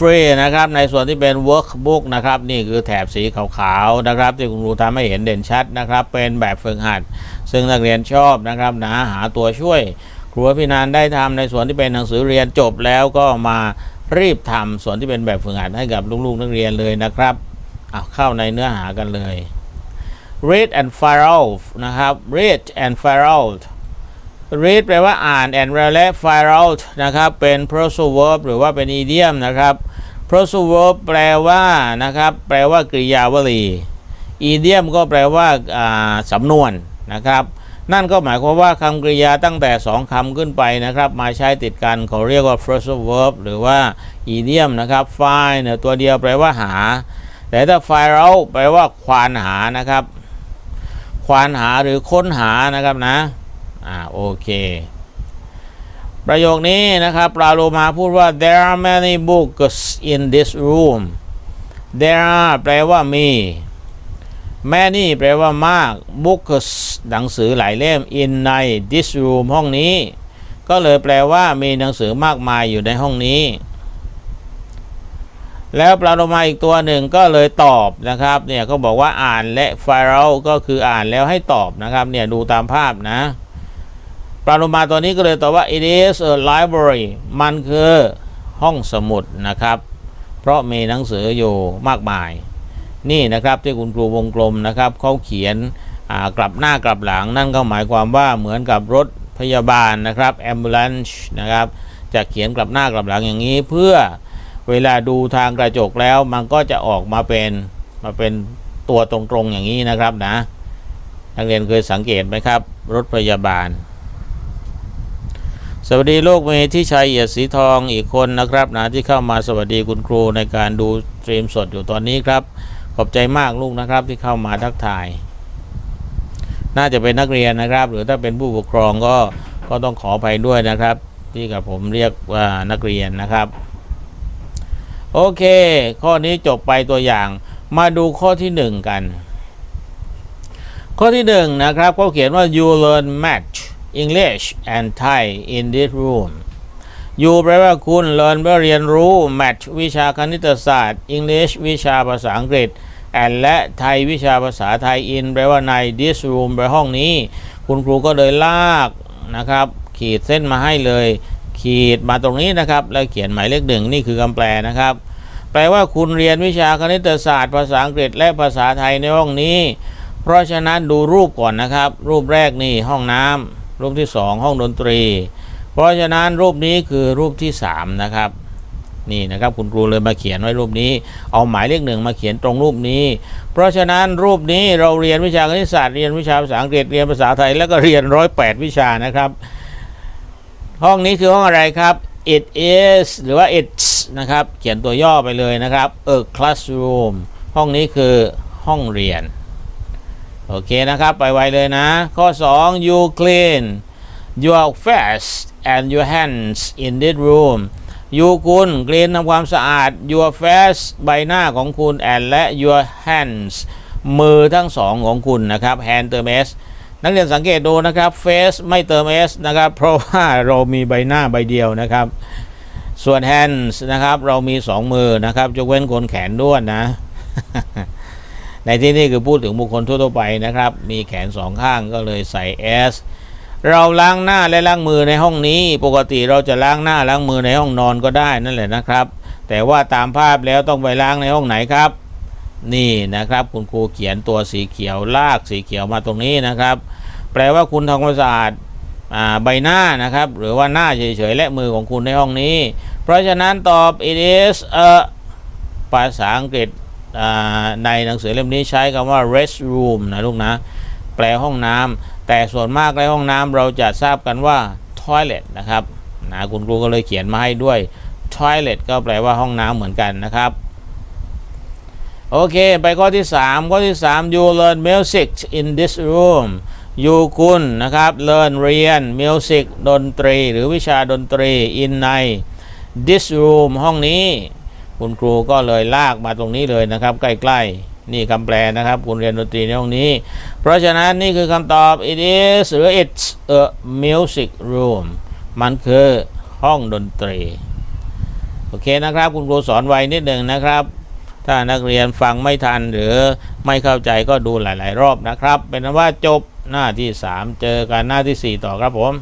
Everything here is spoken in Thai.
ฟรีนะครับในส่วนที่เป็น workbook นะครับนี่คือแถบสีขาวๆนะครับ ที่คุณครูทำให้เห็นเด่นชัดนะครับ เป็นแบบฝึกหัด ซึ่งนักเรียนชอบนะครับนะหาตัวช่วย ครูพี่นานได้ทำในส่วนที่เป็นหนังสือเรียนจบแล้วก็มารีบทำส่วนที่เป็นแบบฝึกหัดให้กับลูกๆนักเรียนเลยนะครับเอาเข้าในเนื้อหากันเลย read and fire out นะครับ read and fire out read แปลว่าอ่าน and และ fire out นะครับเป็น phrasal verb หรือว่าเป็น idiom นะครับ phrasal verb แปลว่านะครับ แปลว่ากริยาวลี idiom ก็แปลว่าอ่าสำนวนนะครับ นั่นก็หมายความว่าคำกริยาตั้งแต่ 2คำขึ้นไปนะครับ มาใช้ติดกันเขาเรียกว่า phrasal verb หรือว่า idiom นะครับ find เนี่ยตัวเดียวแปลว่าหา แต่ถ้า fire out แปลว่าควานหานะครับ ควานหาหรือค้นหานะครับนะอ่าโอเค ประโยคนี้นะครับปลาโลมาพูดว่า there are many books in this room there are แปลว่ามี many แปลว่ามาก books หนังสือหลายเล่ม in ใน this room ห้องนี้ ก็เลยแปลว่ามีหนังสือมากมายอยู่ในห้องนี้ แล้วปลาโลมาอีกตัวหนึ่งก็เลยตอบนะครับเนี่ยก็บอกว่าอ่านและ file ก็คืออ่านแล้วให้ตอบนะครับเนี่ยดูตามภาพนะ ปลาโลมาตัวนี้ก็เลยตอบว่า it is a library มันคือห้องสมุดนะครับ เพราะมีหนังสืออยู่มากมาย นี่นะครับที่คุณครูวงกลมนะครับเขาเขียนกลับหน้ากลับหลังนั่นก็หมายความว่าเหมือนกับรถพยาบาลนะครับ ambulance นะครับจะเขียนกลับหน้ากลับหลังอย่างนี้ เพื่อเวลาดูทางกระจกแล้วมันก็จะออกมาเป็นมาเป็นตัวตรงๆอย่างนี้นะครับนะนักเรียนเคยสังเกตไหมครับ รถพยาบาล สวัสดีโลกเมที่ชัยเอียดสีทองอีกคนนะครับนะที่เข้ามาสวัสดีคุณครูในการดูสตรีมสดอยู่ตอนนี้ครับ ขอบใจมากลูกนะครับที่เข้ามาทักทาย น่าจะเป็นนักเรียนนะครับ หรือถ้าเป็นผู้ปกครองก็ก็ต้องขออภัยด้วยนะครับ ที่กับผมเรียกว่านักเรียนนะครับ โอเค ข้อนี้จบไปตัวอย่าง มาดูข้อที่หนึ่งกัน ข้อที่หนึ่งนะครับเขาเขียนว่า you learn match English and Thai in this room you แปลว่าคุณ learn แปลว่าเรียนรู้ match วิชาคณิตศาสตร์ English วิชาภาษาอังกฤษ and และไทยวิชาภาษาไทย in แปลว่าใน this room แปลห้องนี้ คุณครูก็เลยลากนะครับ ขีดเส้นมาให้เลย ขีดมาตรงนี้นะครับ แล้วเขียนหมายเลขหนึ่งนี่คือคำแปลนะครับ แปลว่าคุณเรียนวิชาคณิตศาสตร์ ภาษาอังกฤษ และภาษาไทยในห้องนี้ เพราะฉะนั้นดูรูปก่อนนะครับ รูปแรกนี่ห้องน้ำ รูปที่สองห้องดนตรี เพราะฉะนั้นรูปนี้คือรูปที่สามนะครับนี่นะครับคุณครูเลยมาเขียนไว้รูปนี้ เอาหมายเลขหนึ่งมาเขียนตรงรูปนี้ เพราะฉะนั้นรูปนี้เราเรียนวิชาคณิตศาสตร์เรียนวิชาภาษาอังกฤษเรียนภาษาไทยแล้วก็เรียนร้อยแปดวิชานะครับ ห้องนี้คือห้องอะไรครับ it is หรือว่า it's นะครับ เขียนตัวย่อไปเลยนะครับ a classroom ห้องนี้คือห้องเรียน โอเคนะครับ ไปไวเลยนะ ข้อ 2 you clean your face and your hands in this room you คุณ clean ทำความสะอาด your face ใบหน้าของคุณ and และ your hands มือทั้งสองของคุณนะครับ hand เติม s นักเรียนสังเกตดูนะครับ face ไม่เติม s นะครับ เพราะว่าเรามีใบหน้าใบเดียวนะครับ ส่วน hands นะครับ เรามีสองมือนะครับยกเว้นคนแขนด้วนนะ ในที่นี้คือพูดถึงบุคคลทั่วๆไปนะครับ มีแขนสองข้างก็เลยใส่ s เราล้างหน้าและล้างมือในห้องนี้ ปกติเราจะล้างหน้าล้างมือในห้องนอนก็ได้นั่นแหละนะครับ แต่ว่าตามภาพแล้วต้องไปล้างในห้องไหนครับ นี่นะครับคุณครูเขียนตัวสีเขียวลากสีเขียวมาตรงนี้นะครับ แปลว่าคุณทำความสะอาดใบหน้านะครับ หรือว่าหน้าเฉยๆและมือของคุณในห้องนี้ เพราะฉะนั้นตอบ it is a ภาษาอังกฤษ ในหนังสือเล่มนี้ใช้คำว่า rest room นะลูกนะ แปลห้องน้ำแต่ส่วนมากในห้องน้ำเราจะทราบกันว่า toilet นะครับนะคุณครูก็เลยเขียนมาให้ด้วย toilet ก็แปลว่าห้องน้ำเหมือนกันนะครับ โอเค ไปข้อที่ 3 ข้อที่ 3 you learn music in this room you คุณนะครับ learn เรียน music ดนตรี หรือวิชาดนตรี in ใน this room ห้องนี้ คุณครูก็เลยลากมาตรงนี้เลยนะครับ ใกล้ๆ นี่คำแปลนะครับ คุณเรียนดนตรีในห้องนี้ เพราะฉะนั้นนี่คือคำตอบ it is หรือ it's a music room มันคือห้องดนตรี โอเคนะครับ คุณครูสอนไวนิดหนึ่งนะครับ ถ้านักเรียนฟังไม่ทันหรือไม่เข้าใจก็ดูหลาย ๆ รอบนะครับ เป็นนั้นว่าจบหน้าที่ 3 เจอกันหน้าที่ 4 ต่อครับผม